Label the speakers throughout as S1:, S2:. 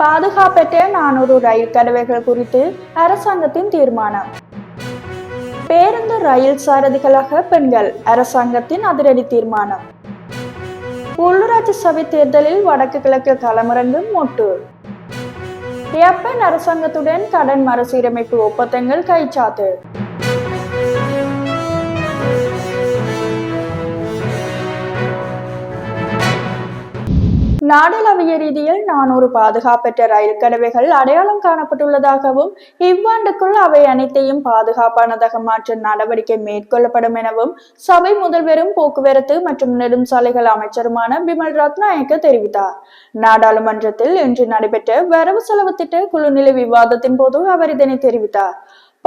S1: பாதுகாப்பற்ற நானூறு ரயில் கடவைகள் குறித்து அரசாங்கத்தின் தீர்மானம். பேருந்து ரயில் சாரதிகளாக பெண்கள் அரசாங்கத்தின் அதிரடி தீர்மானம். உள்ளூராட்சி சபை தேர்தலில் வடக்கு கிழக்கு களமிறங்கும் மொட்டு. ஜப்பான் அரசாங்கத்துடன் கடன் மறுசீரமைப்பு ஒப்பந்தங்கள் கைச்சாத்து. நாடளாவிய ரீதியில் நானூறு பாதுகாப்பற்ற ரயில் கடவைகள் அடையாளம் காணப்பட்டுள்ளதாகவும் இவ்வாண்டுக்குள் அவை அனைத்தையும் பாதுகாப்பானதாக மாற்ற நடவடிக்கை மேற்கொள்ளப்படும் எனவும் சபை முதல்வரும் போக்குவரத்து மற்றும் நெடுஞ்சாலைகள் அமைச்சருமான பிமல் ரத்நாயக்க தெரிவித்தார். நாடாளுமன்றத்தில் இன்று நடைபெற்ற வரவு செலவு திட்ட குழுநிலை விவாதத்தின் போது அவர் இதனை தெரிவித்தார்.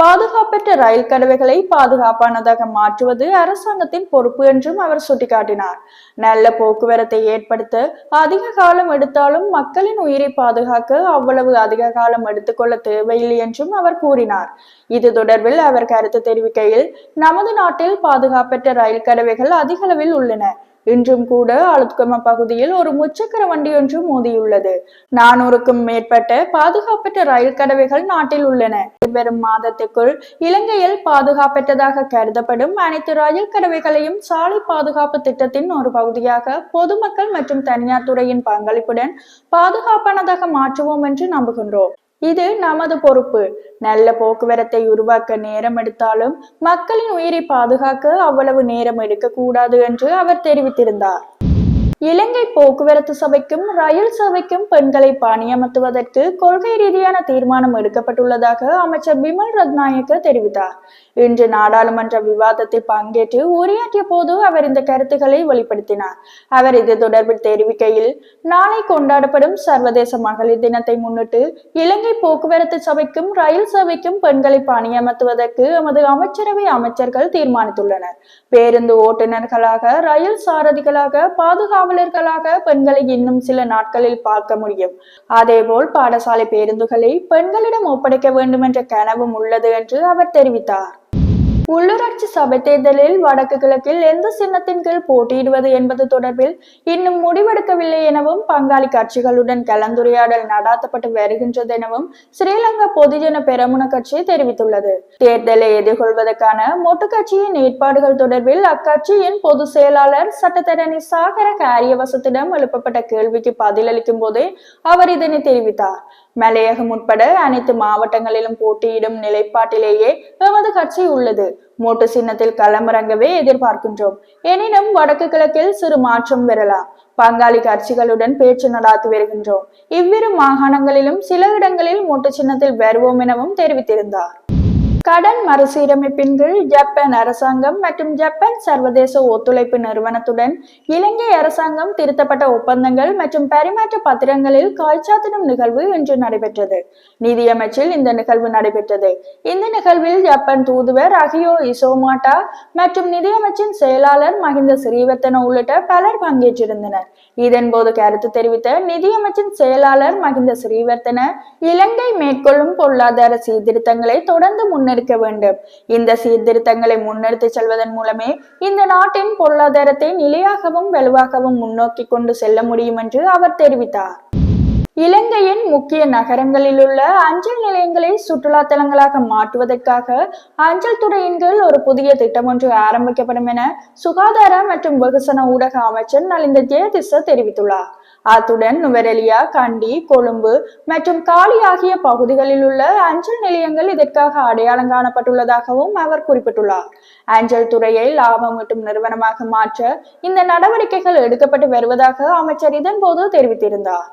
S1: பாதுகாப்பற்ற ரயில் கடவைகளை பாதுகாப்பானதாக மாற்றுவது அரசாங்கத்தின் பொறுப்பு என்றும் அவர் சுட்டிக்காட்டினார். நல்ல போக்குவரத்தை ஏற்படுத்த அதிக காலம் எடுத்தாலும் மக்களின் உயிரை பாதுகாக்க அவ்வளவு அதிக காலம் எடுத்துக்கொள்ள தேவையில்லை என்றும் அவர் கூறினார். இது தொடர்பில் அவர் கருத்து தெரிவிக்கையில் நமது நாட்டில் பாதுகாப்பற்ற ரயில் கடவைகள் அதிக அளவில் உள்ளன. இன்றும் கூட அழுத்கம பகுதியில் ஒரு முச்சக்கர வண்டி ஒன்று மோதியுள்ளது. நானூறுக்கும் மேற்பட்ட பாதுகாப்பற்ற ரயில் கடவைகள் நாட்டில் உள்ளன. வரும் மாதத்துக்குள் இலங்கையில் பாதுகாப்பற்றதாக கருதப்படும் அனைத்து ரயில் கடவைகளையும் சாலை பாதுகாப்பு திட்டத்தின் ஒரு பகுதியாக பொதுமக்கள் மற்றும் தனியார் துறையின் பங்களிப்புடன் பாதுகாப்பானதாக மாற்றுவோம் என்று நம்புகின்றோம். இது நமது பொறுப்பு. நல்ல போக்குவரத்தை உருவாக்க நேரம் எடுத்தாலும் மக்களின் உயிரை பாதுகாக்க அவ்வளவு நேரம் எடுக்கக்கூடாது என்று அவர் தெரிவித்திருந்தார். இலங்கை போக்குவரத்து சபைக்கும் ரயில் சபைக்கும் பெண்களை பணியமர்த்துவதற்கு கொள்கை ரீதியான தீர்மானம் எடுக்கப்பட்டுள்ளதாக அமைச்சர் பிமல் ரத்நாயக்க தெரிவித்தார். இன்று நாடாளுமன்ற விவாதத்தில் பங்கேற்று உரையாற்றிய போது அவர் இந்த கருத்துக்களை வெளிப்படுத்தினார். அவர் இது தொடர்பில் தெரிவிக்கையில் நாளை கொண்டாடப்படும் சர்வதேச மகளிர் தினத்தை முன்னிட்டு இலங்கை போக்குவரத்து சபைக்கும் ரயில் சேவைக்கும் பெண்களை பணியமர்த்துவதற்கு எமது அமைச்சரவை அமைச்சர்கள் தீர்மானித்துள்ளனர். பேருந்து ஓட்டுநர்களாக ரயில் சாரதிகளாக பாதுகாவலர்களாக பெண்களை இன்னும் சில நாட்களில் பார்க்க முடியும். அதேபோல் பாடசாலை பேருந்துகளை பெண்களிடம் ஒப்படைக்க வேண்டும் என்ற கனவும் உள்ளது என்று அவர் தெரிவித்தார். உள்ளூராட்சி சபை தேர்தலில் வடக்கு கிழக்கில் எந்த சின்னத்தின் கீழ் போட்டியிடுவது என்பது தொடர்பில் இன்னும் முடிவெடுக்கவில்லை எனவும் பங்காளி கட்சிகளுடன் கலந்துரையாடல் நடாத்தப்பட்டு வருகின்றது எனவும் ஸ்ரீலங்கா பொதுஜன பெரமுன கட்சி தெரிவித்துள்ளது. தேர்தலை எதிர்கொள்வதற்கான மொட்டு கட்சியின் ஏற்பாடுகள் தொடர்பில் அக்கட்சியின் பொதுச் செயலாளர் சட்டத்தரணி சாகர காரியவசத்திடம் எழுப்பப்பட்ட கேள்விக்கு பதிலளிக்கும் போதே அவர் இதனை தெரிவித்தார். மலையகம் உட்பட அனைத்து மாவட்டங்களிலும் போட்டியிடும் நிலைப்பாட்டிலேயே எமது கட்சி உள்ளது. மோட்டு சின்னத்தில் களமிறங்கவே எதிர்பார்க்கின்றோம். எனினும் வடக்கு கிழக்கில் சிறு மாற்றம் பெறலாம் பங்காளி கட்சிகளுடன் பேச்சு நடாத்தி வருகின்றோம். இவ்விரு மாகாணங்களிலும் சில இடங்களில் மோட்டு சின்னத்தில் வருவோம் எனவும் தெரிவித்திருந்தார். கடன் மறுசீரமைப்பின் கீழ் ஜப்பான் அரசாங்கம் மற்றும் ஜப்பான் சர்வதேச ஒத்துழைப்பு நிறுவனத்துடன் இலங்கை அரசாங்கம் திருத்தப்பட்ட ஒப்பந்தங்கள் மற்றும் பரிமாற்ற பத்திரங்களில் காய்ச்சாத்திடும் நிகழ்வு இன்று நடைபெற்றது. நிதியமைச்சில் இந்த நிகழ்வு நடைபெற்றது. இந்த நிகழ்வில் ஜப்பான் தூதுவர் அகியோ இசோமாட்டா மற்றும் நிதியமைச்சின் செயலாளர் மஹிந்த ஸ்ரீவர்த்தன உள்ளிட்ட பலர் பங்கேற்றிருந்தனர். இதன்போது கருத்து தெரிவித்த நிதியமைச்சின் செயலாளர் மஹிந்த ஸ்ரீவர்த்தன இலங்கை மேற்கொள்ளும் பொருளாதார சீர்திருத்தங்களை தொடர்ந்து முன்னே முன்னெடுக்க வேண்டும். இந்த சீர்திருத்தங்களை முன்னெடுத்து செல்வதன் மூலமே இந்த நாட்டின் பொருளாதாரத்தை நிலையாகவும் வலுவாகவும் முன்னோக்கி கொண்டு செல்ல முடியும் என்று அவர் தெரிவித்தார். இலங்கையின் முக்கிய நகரங்களில் உள்ள அஞ்சல் நிலையங்களை சுற்றுலா தலங்களாக மாற்றுவதற்காக அஞ்சல் துறையின் கீழ் ஒரு புதிய திட்டம் ஒன்று ஆரம்பிக்கப்படும் என சுகாதார மற்றும் வெகுசன ஊடக அமைச்சர் நலிந்த ஜெயதிச தெரிவித்துள்ளார். அத்துடன் நுவரெலியா கண்டி கொழும்பு மற்றும் காலி ஆகிய பகுதிகளில் உள்ள அஞ்சல் நிலையங்கள் இதற்காக அடையாளம் காணப்பட்டுள்ளதாகவும் அவர் குறிப்பிட்டுள்ளார். அஞ்சல் துறையை லாபம் ஈட்டும் நிறுவனமாக மாற்ற இந்த நடவடிக்கைகள் எடுக்கப்பட்டு வருவதாக அமைச்சர் இதன்போது தெரிவித்திருந்தார்.